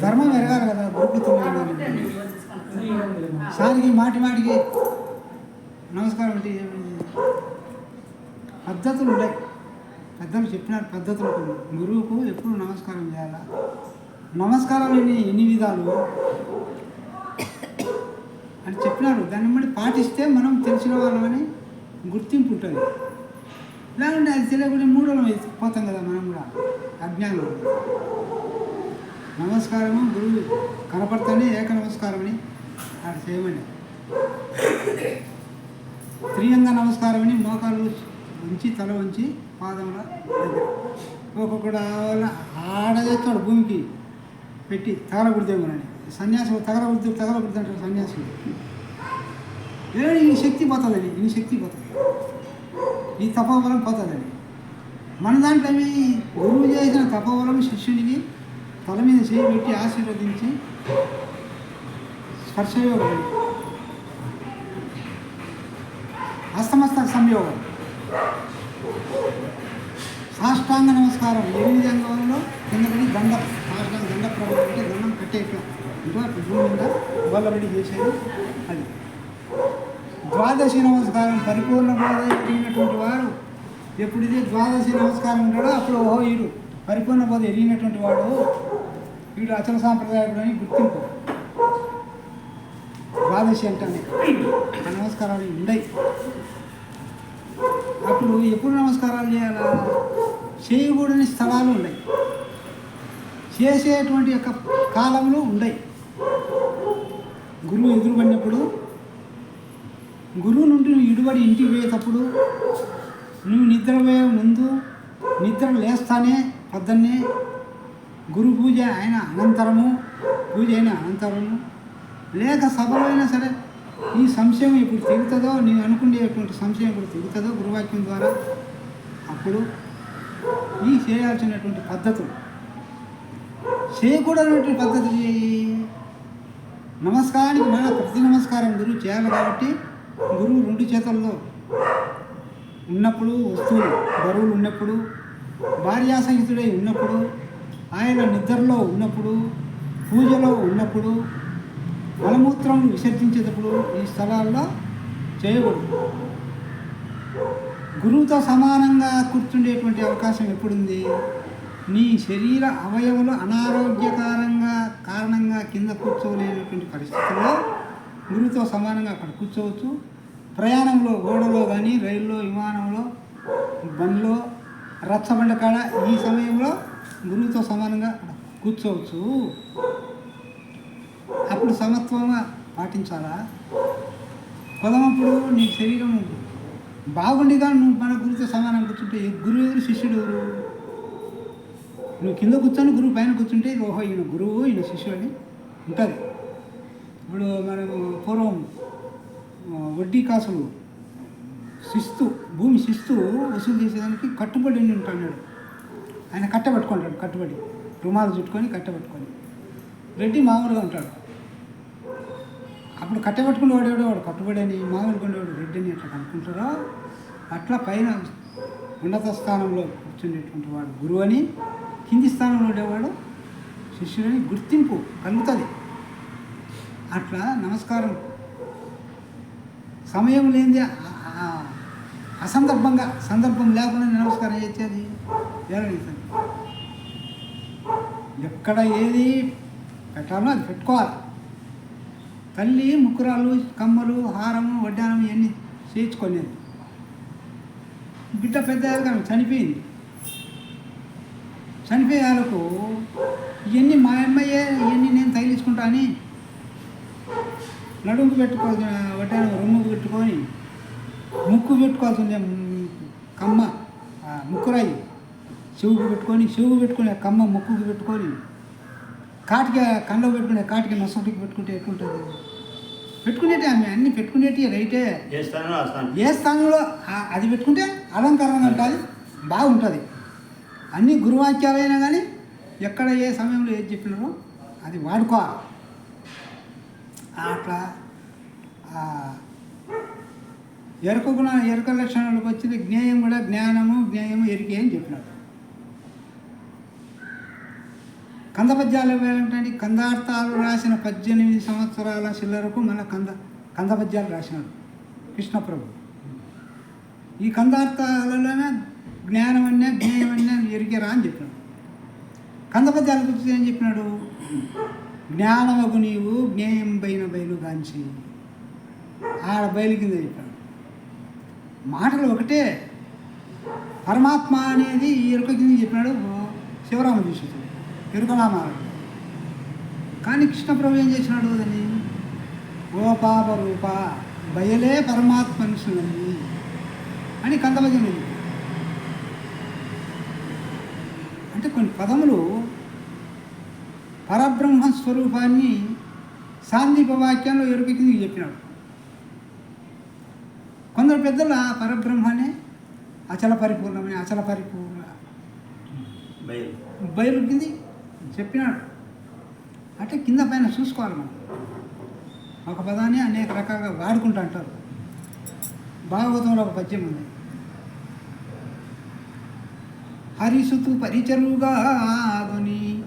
ధర్మం ఎరగాలి కదా గురుకుతున్నాను సారికి మాటి మాటికి నమస్కారం అంటే పద్ధతులు ఉంటాయి పెద్దలు చెప్పినారు పద్ధతులు కొన్ని. గురువుకు ఎప్పుడు నమస్కారం చేయాలా? నమస్కారం ఎన్ని ఎన్ని విధాలు? అని చెప్పినారు. దాన్ని బట్టి పాటిస్తే మనం తెలిసిన వాళ్ళమని గుర్తింపు ఉంటుంది. లేకుంటే అది తెలియకుండా మూడోళ్ళం పోతాం కదా మనం కూడా. అజ్ఞానం. నమస్కారము గురువు కనపడతానే ఏక నమస్కారం అని అది చేయమని త్రియంగ నమస్కారం అని మోకాళ్ళు ఉంచి తల ఉంచి పాదముల దగ్గర. ఒక్కొక్కడు ఆడ భూమికి పెట్టి తగలబుడితేమోనని సన్యాసం తగలకూడదు తగలబుడితే అంటారు సన్యాసులు. ఏ ఈ శక్తి పోతుందని ఈ శక్తి పోతుంది. ఈ తపోబలం పోతుందని మన దాంట్లో గురువు చేసిన తపోబలం శిష్యునికి తల మీద చేయి పెట్టి ఆశీర్వదించి స్పర్శయోగం. హస్తమస్తక సంయోగం. సాష్టాంగ నమస్కారం. ఎనిమిది అంగంలో కిందపడి దండ సాష్టాంగ దండ ప్రభావం అంటే దండం కట్టేట్లా ఇంకా చేసేది అది. ద్వాదశి నమస్కారం పరిపూర్ణ బోధ వారు ఎప్పుడైతే ద్వాదశి నమస్కారం ఉంటాడో అప్పుడు ఓహో వీడు పరిపూర్ణ బోధ ఎరిగినటువంటి వాడు. వీడు అచల సాంప్రదాయకుడు అని గుర్తింపు. ద్వాదశి అంటానే నమస్కారాలు ఉండయి. అప్పుడు ఎప్పుడు నమస్కారాలు చేయాలా? చేయకూడని స్థలాలు ఉన్నాయి చేసేటువంటి యొక్క కాలములు ఉండయి. గురువు ఎదురుపడినప్పుడు గురువు నుండి నువ్వు ఇడుబడి ఇంటికి పోయేటప్పుడు నువ్వు నిద్రపోయే ముందు నిద్ర లేస్తానే పొద్దున్నే గురు పూజ అయిన అనంతరము పూజ అయిన అనంతరము లేక సభలో అయినా సరే నీ సంశయం ఇప్పుడు తిరుగుతుందో నేను అనుకునేటువంటి సంశయం ఇప్పుడు తిరుగుతుందో గురువాక్యం ద్వారా అప్పుడు ఈ చేయాల్సినటువంటి పద్ధతులు. చేయకూడనటువంటి పద్ధతి చేయి నమస్కారానికి మన ప్రతి నమస్కారం గురువు చేయాలి కాబట్టి గురువు రెండు చేతుల్లో ఉన్నప్పుడు వస్తువులు బరువులు ఉన్నప్పుడు భార్యాసహితుడై ఉన్నప్పుడు ఆయన నిద్రలో ఉన్నప్పుడు పూజలో ఉన్నప్పుడు మలమూత్రం విసర్జించేటప్పుడు ఈ స్థలాల్లో చేయకూడదు. గురువుతో సమానంగా కూర్చుండేటువంటి అవకాశం ఎప్పుడుంది? నీ శరీర అవయవులు అనారోగ్యకరంగా కారణంగా కింద కూర్చోలేనటువంటి పరిస్థితుల్లో గురువుతో సమానంగా అక్కడ కూర్చోవచ్చు. ప్రయాణంలో ఓడలో కానీ రైల్లో విమానంలో బండిలో రచ్చబండ కాడ ఈ సమయంలో గురువుతో సమానంగా కూర్చోవచ్చు. అప్పుడు సమత్వంగా పాటించాలా? పొదమప్పుడు నీ శరీరం బాగుండి కానీ నువ్వు మన గురువుతో సమానం కూర్చుంటే గురువు ఎవరు? శిష్యుడు ఎవరు? నువ్వు కింద కూర్చొని గురువు పైన కూర్చుంటే ఓహో ఈయన గురువు ఈయన శిష్యుడు అని ఉంటుంది. ఇప్పుడు మనము పూర్వం వడ్డీ కాసులు శిస్తు భూమి శిస్తు వసూలు చేసేదానికి కట్టుబడి ఉండి ఉంటాడు. ఆయన కట్టబెట్టుకుంటాడు కట్టుబడి. రుమాలు చుట్టుకొని కట్టబెట్టుకొని. రెడ్డి మామూలుగా ఉంటాడు. అప్పుడు కట్టబెట్టుకుని వాడేవాడు వాడు కట్టుబడి అని మామూలు కొండేవాడు రెడ్డి అని అట్లా అనుకుంటారో అట్లా పైన ఉన్నత స్థానంలో కూర్చునేటువంటి వాడు గురువు అని కింది స్థానంలో ఉండేవాడు శిష్యుడని గుర్తింపు కలుగుతుంది. అట్లా నమస్కారం. సమయం లేనిదే అసందర్భంగా సందర్భం లేకుండా నమస్కారం చేసేది ఎక్కడ ఏది పెట్టాలో అది పెట్టుకోవాలి. తల్లి ముక్కురాలు కమ్మలు హారము వడ్డానం ఇవన్నీ చేయించుకునేది. బిడ్డ పెద్ద అయ్యాక చనిపోయింది. చనిపోయేందుకు ఇవన్నీ మా అమ్మయ్యే ఇవన్నీ నేను తగిలించుకుంటా అని నడుముకు పెట్టుకో వడ్డానం రొమ్ముకు పెట్టుకొని ముక్కు పెట్టుకోవాల్సిందే. కమ్మ. ముక్కురాయి. చెవుకు పెట్టుకొని చెవుకు పెట్టుకునే కమ్మ ముక్కుకు పెట్టుకొని కాటికి కళ్ళలో పెట్టుకునే కాటికి నొసటికి పెట్టుకుంటే ఎట్లుంటుంది? పెట్టుకునేటి ఆమె అన్నీ పెట్టుకునేటి రైటే ఏ స్థానంలో అది పెట్టుకుంటే అలంకరణ ఉంటుంది బాగుంటుంది. అన్ని గురువాక్యాలైనా కానీ ఎక్కడ ఏ సమయంలో ఏది చెప్పినారో అది వాడుకోవాలి. అట్లా ఎరుక గుణ ఎరుక లక్షణాలకు వచ్చిన జ్ఞేయం కూడా జ్ఞానము జ్ఞేయము ఎరికే అని చెప్పినాడు. కంద పద్యాలు ఏంటంటే కందార్థాలు రాసిన పద్దెనిమిది సంవత్సరాల చిల్లరకు మన కంద కంద పద్యాలు రాసినాడు కృష్ణప్రభు. ఈ కందార్థాలలోనే జ్ఞానం అన్నా జ్ఞేయం అన్నా ఎరిగేరా అని చెప్పినాడు. కంద పద్యాల గురించి ఏం చెప్పినాడు? జ్ఞానమగు నీవు జ్ఞేయం పైన బయలు ఆడ బయలు కింద చెప్పాడు మాటలు ఒకటే. పరమాత్మ అనేది ఈ ఎరుక కింద చెప్పినాడు శివరామ దీక్షితుడు ఎరుకనామాడు కానీ కృష్ణప్రభు ఏం చేసినాడు అని ఓ పాప రూప బయలే పరమాత్మనుసునని అని కందభజన అంటే కొన్ని పదములు పరబ్రహ్మ స్వరూపాన్ని సాందీప వాక్యంలో ఎరుక కింద చెప్పినాడు. పెద్దలు ఆ పరబ్రహ్మనే? అచల పరిపూర్ణమని అచల పరిపూర్ణ. బయలు. కింది చెప్పినాడు. అంటే కింద పైన చూసుకోవాలి మనం. ఒక పదాన్ని అనేక రకాలుగా వాడుకుంటూ అంటారు. భాగవతంలో ఒక పద్యం ఉంది. హరిసుతు పరిచరుగా ఆగుని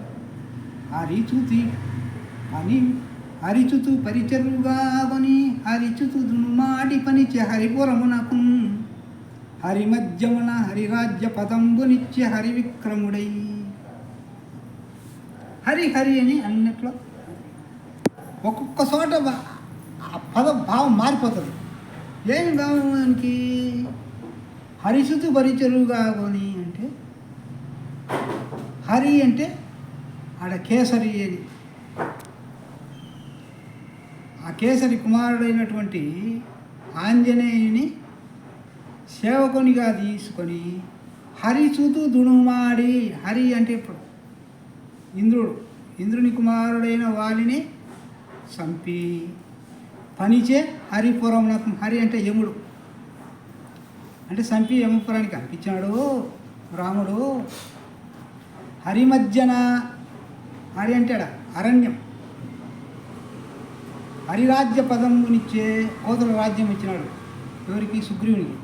హరిచుతి అని హరిచుతు పరిచరుగావని హరిచుతు దుమ్మాడి పనిచే హరిపురమునకు హరి మధ్యమున హరిరాజ్య పదంబునిచ్చే హరివిక్రముడై. హరి విక్రముడై హరి హరి అని అన్నిట్లో ఒక్కొక్క చోట బా- ఆ పద భావం మారిపోతుంది. ఏమి భావానికి? హరిసుతు పరిచరుగా కొని అంటే హరి అంటే ఆడ కేసరి అని ఆ కేసరి కుమారుడైనటువంటి ఆంజనేయుని సేవకునిగా తీసుకొని హరిచుతు దుణుమాడి హరి అంటే ఇప్పుడు ఇంద్రుడు ఇంద్రుని కుమారుడైన వాలిని చంపి పనిచే హరిపురమునకు హరి అంటే యముడు. అంటే చంపి యమపురానికి అనిపించాడు రాముడు. హరి మధ్యన హరి అంటాడా? అరణ్యం. హరిరాజ్య పదమునిచ్చే కోతుల రాజ్యం ఇచ్చినాడు. ఎవరికి? సుగ్రీవునికి.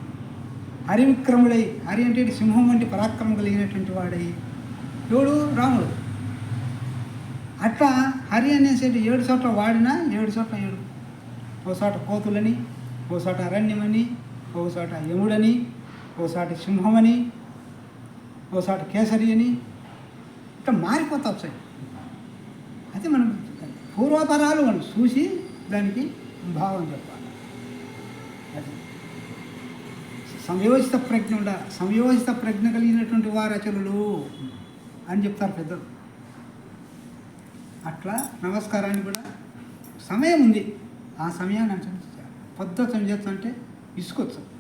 హరివిక్రముడై హరి అంటే సింహం వంటి పరాక్రమం కలిగినటువంటి వాడై ఎవడు? రాముడు. అట్లా హరి అనేసేటి ఏడు చోట్ల వాడినా ఏడు చోట్ల ఏడు. ఓ చోట కోతులని ఓ చోట అరణ్యమని ఓ చోట యముడని ఓ చోట సింహమని ఓ చోట కేసరి అని ఇట్లా మారిపోతా వచ్చాయి. అది మనం పూర్వపరాలు మనం చూసి దానికి భావం చెప్పాలి. అది. సంయోజిత ప్రజ్ఞ ఉండ సంయోజిత ప్రజ్ఞ కలిగినటువంటి వారు అచలులు అని చెప్తారు పెద్దలు. అట్లా నమస్కారాన్ని కూడా సమయం ఉంది. ఆ సమయాన్ని అనుసరించాలి చేయాలి. పద్ధతి చేస్తా అంటే ఇసుకోవచ్చు